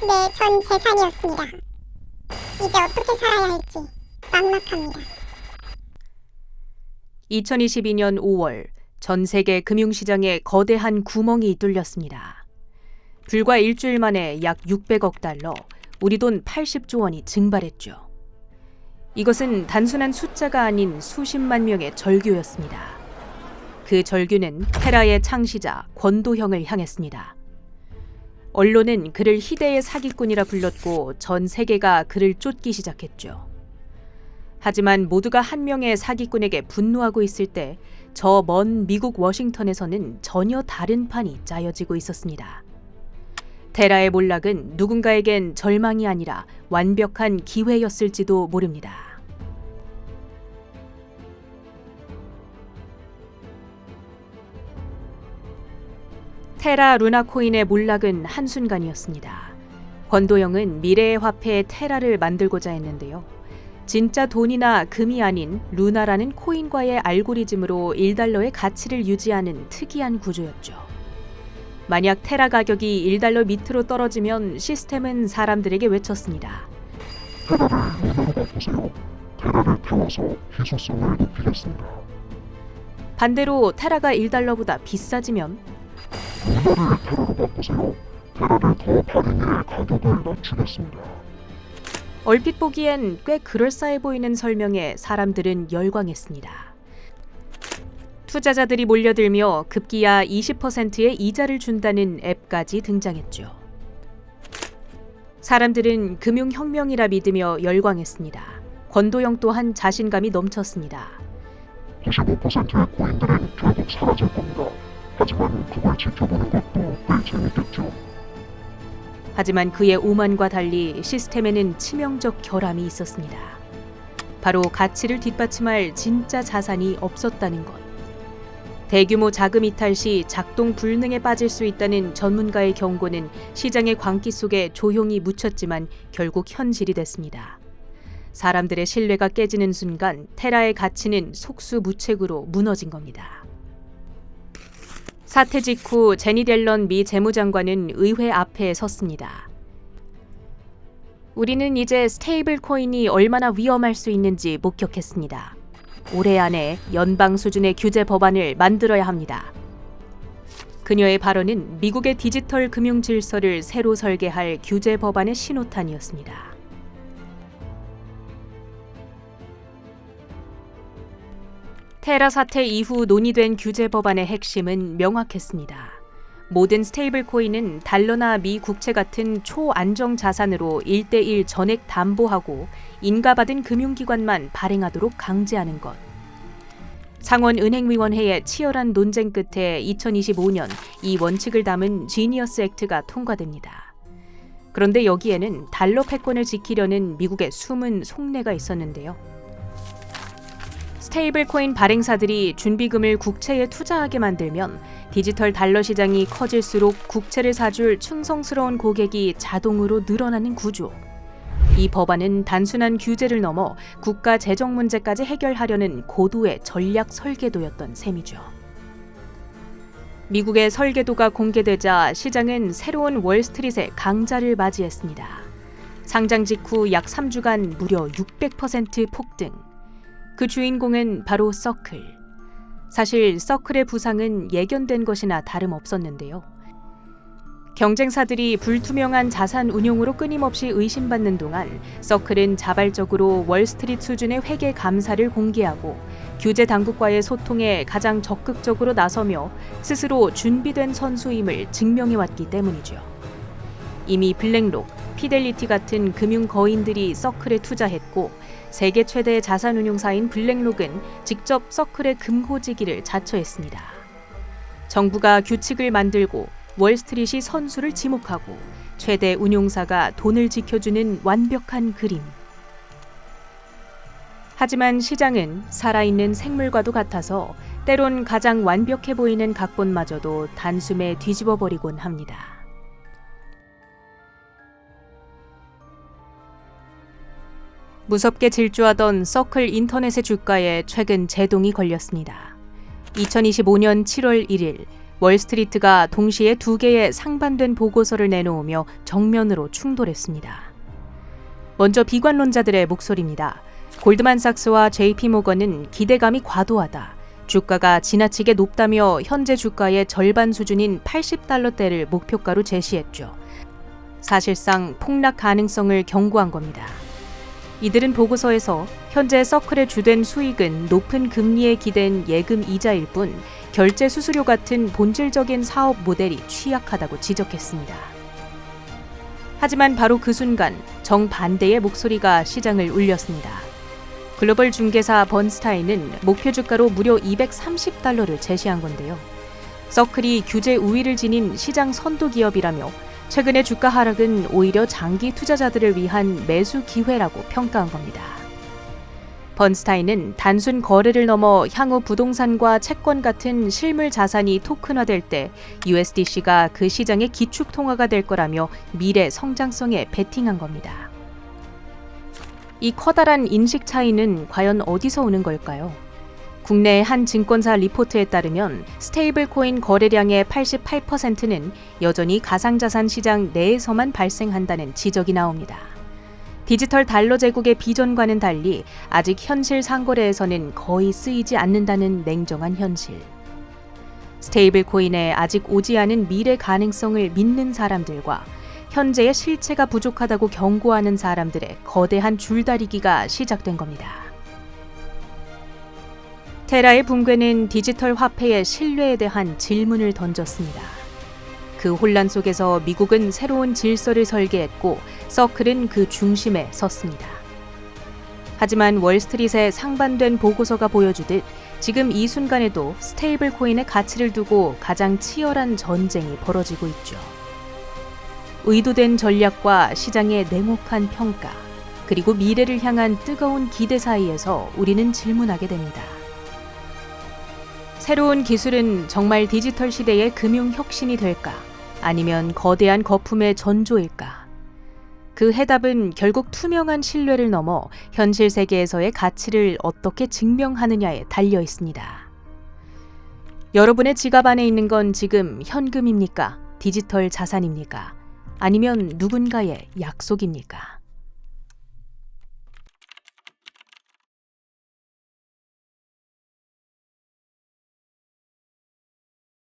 내 전 재산이었습니다. 이제 어떻게 살아야 할지 막막합니다. 2022년 5월 전 세계 금융시장에 거대한 구멍이 뚫렸습니다. 불과 일주일 만에 약 600억 달러, 우리 돈 80조 원이 증발했죠. 이것은 단순한 숫자가 아닌 수십만 명의 절규였습니다. 그 절규는 테라의 창시자 권도형을 향했습니다. 언론은 그를 희대의 사기꾼이라 불렀고 전 세계가 그를 쫓기 시작했죠. 하지만 모두가 한 명의 사기꾼에게 분노하고 있을 때 저 먼 미국 워싱턴에서는 전혀 다른 판이 짜여지고 있었습니다. 테라의 몰락은 누군가에겐 절망이 아니라 완벽한 기회였을지도 모릅니다. 테라 루나 코인의 몰락은 한순간이었습니다. 권도영은 미래의 화폐 테라를 만들고자 했는데요. 진짜 돈이나 금이 아닌 루나라는 코인과의 알고리즘으로 1달러의 가치를 유지하는 특이한 구조였죠. 만약 테라 가격이 1달러 밑으로 떨어지면 시스템은 사람들에게 외쳤습니다. 테라를 태워서 희소성을 높이겠습니다. 반대로 테라가 1달러보다 비싸지면 루나를 테라로 바꾸세요. 테라를 더 발행해 가격을 낮추겠습니다. 얼핏 보기엔 꽤 그럴싸해 보이는 설명에 사람들은 열광했습니다. 투자자들이 몰려들며 급기야 20%의 이자를 준다는 앱까지 등장했죠. 사람들은 금융혁명이라 믿으며 열광했습니다. 권도영 또한 자신감이 넘쳤습니다. 95%의 코인들은 결국 사라질 겁니다. 하지만 그걸 지켜보는 것도 꽤 재밌겠죠. 하지만 그의 오만과 달리 시스템에는 치명적 결함이 있었습니다. 바로 가치를 뒷받침할 진짜 자산이 없었다는 것. 대규모 자금 이탈 시 작동 불능에 빠질 수 있다는 전문가의 경고는 시장의 광기 속에 조용히 묻혔지만 결국 현실이 됐습니다. 사람들의 신뢰가 깨지는 순간 테라의 가치는 속수무책으로 무너진 겁니다. 사태 직후 제니 델런 미 재무장관은 의회 앞에 섰습니다. 우리는 이제 스테이블 코인이 얼마나 위험할 수 있는지 목격했습니다. 올해 안에 연방 수준의 규제 법안을 만들어야 합니다. 그녀의 발언은 미국의 디지털 금융 질서를 새로 설계할 규제 법안의 신호탄이었습니다. 테라 사태 이후 논의된 규제 법안의 핵심은 명확했습니다. 모든 스테이블 코인은 달러나 미 국채 같은 초안정 자산으로 1대1 전액 담보하고 인가받은 금융기관만 발행하도록 강제하는 것. 상원은행위원회의 치열한 논쟁 끝에 2025년 이 원칙을 담은 지니어스 액트가 통과됩니다. 그런데 여기에는 달러 패권을 지키려는 미국의 숨은 속내가 있었는데요. 스테이블 코인 발행사들이 준비금을 국채에 투자하게 만들면 디지털 달러 시장이 커질수록 국채를 사줄 충성스러운 고객이 자동으로 늘어나는 구조. 이 법안은 단순한 규제를 넘어 국가 재정 문제까지 해결하려는 고도의 전략 설계도였던 셈이죠. 미국의 설계도가 공개되자 시장은 새로운 월스트릿의 강자를 맞이했습니다. 상장 직후 약 3주간 무려 600% 폭등. 그 주인공은 바로 서클. 사실 서클의 부상은 예견된 것이나 다름없었는데요. 경쟁사들이 불투명한 자산 운용으로 끊임없이 의심받는 동안 서클은 자발적으로 월스트리트 수준의 회계 감사를 공개하고 규제 당국과의 소통에 가장 적극적으로 나서며 스스로 준비된 선수임을 증명해왔기 때문이죠. 이미 블랙록, 피델리티 같은 금융 거인들이 서클에 투자했고 세계 최대 자산운용사인 블랙록은 직접 서클의 금호지기를 자처했습니다. 정부가 규칙을 만들고 월스트릿이 선수를 지목하고 최대 운용사가 돈을 지켜주는 완벽한 그림. 하지만 시장은 살아있는 생물과도 같아서 때론 가장 완벽해 보이는 각본마저도 단숨에 뒤집어 버리곤 합니다. 무섭게 질주하던 서클 인터넷의 주가에 최근 제동이 걸렸습니다. 2025년 7월 1일 월스트리트가 동시에 두 개의 상반된 보고서를 내놓으며 정면으로 충돌했습니다. 먼저 비관론자들의 목소리입니다. 골드만삭스와 JP 모건은 기대감이 과도하다. 주가가 지나치게 높다며 현재 주가의 절반 수준인 80달러대를 목표가로 제시했죠. 사실상 폭락 가능성을 경고한 겁니다. 이들은 보고서에서 현재 서클의 주된 수익은 높은 금리에 기댄 예금 이자일 뿐 결제 수수료 같은 본질적인 사업 모델이 취약하다고 지적했습니다. 하지만 바로 그 순간 정반대의 목소리가 시장을 울렸습니다. 글로벌 중개사 번스타인은 목표 주가로 무려 230달러를 제시한 건데요. 서클이 규제 우위를 지닌 시장 선도 기업이라며 최근의 주가 하락은 오히려 장기 투자자들을 위한 매수 기회라고 평가한 겁니다. 번스타인은 단순 거래를 넘어 향후 부동산과 채권 같은 실물 자산이 토큰화될 때 USDC가 그 시장의 기축 통화가 될 거라며 미래 성장성에 베팅한 겁니다. 이 커다란 인식 차이는 과연 어디서 오는 걸까요? 국내 한 증권사 리포트에 따르면 스테이블 코인 거래량의 88%는 여전히 가상자산 시장 내에서만 발생한다는 지적이 나옵니다. 디지털 달러 제국의 비전과는 달리 아직 현실 상거래에서는 거의 쓰이지 않는다는 냉정한 현실. 스테이블 코인에 아직 오지 않은 미래 가능성을 믿는 사람들과 현재의 실체가 부족하다고 경고하는 사람들의 거대한 줄다리기가 시작된 겁니다. 테라의 붕괴는 디지털 화폐의 신뢰에 대한 질문을 던졌습니다. 그 혼란 속에서 미국은 새로운 질서를 설계했고 서클은 그 중심에 섰습니다. 하지만 월스트릿의 상반된 보고서가 보여주듯 지금 이 순간에도 스테이블 코인의 가치를 두고 가장 치열한 전쟁이 벌어지고 있죠. 의도된 전략과 시장의 냉혹한 평가, 그리고 미래를 향한 뜨거운 기대 사이에서 우리는 질문하게 됩니다. 새로운 기술은 정말 디지털 시대의 금융 혁신이 될까? 아니면 거대한 거품의 전조일까? 그 해답은 결국 투명한 신뢰를 넘어 현실 세계에서의 가치를 어떻게 증명하느냐에 달려 있습니다. 여러분의 지갑 안에 있는 건 지금 현금입니까? 디지털 자산입니까? 아니면 누군가의 약속입니까?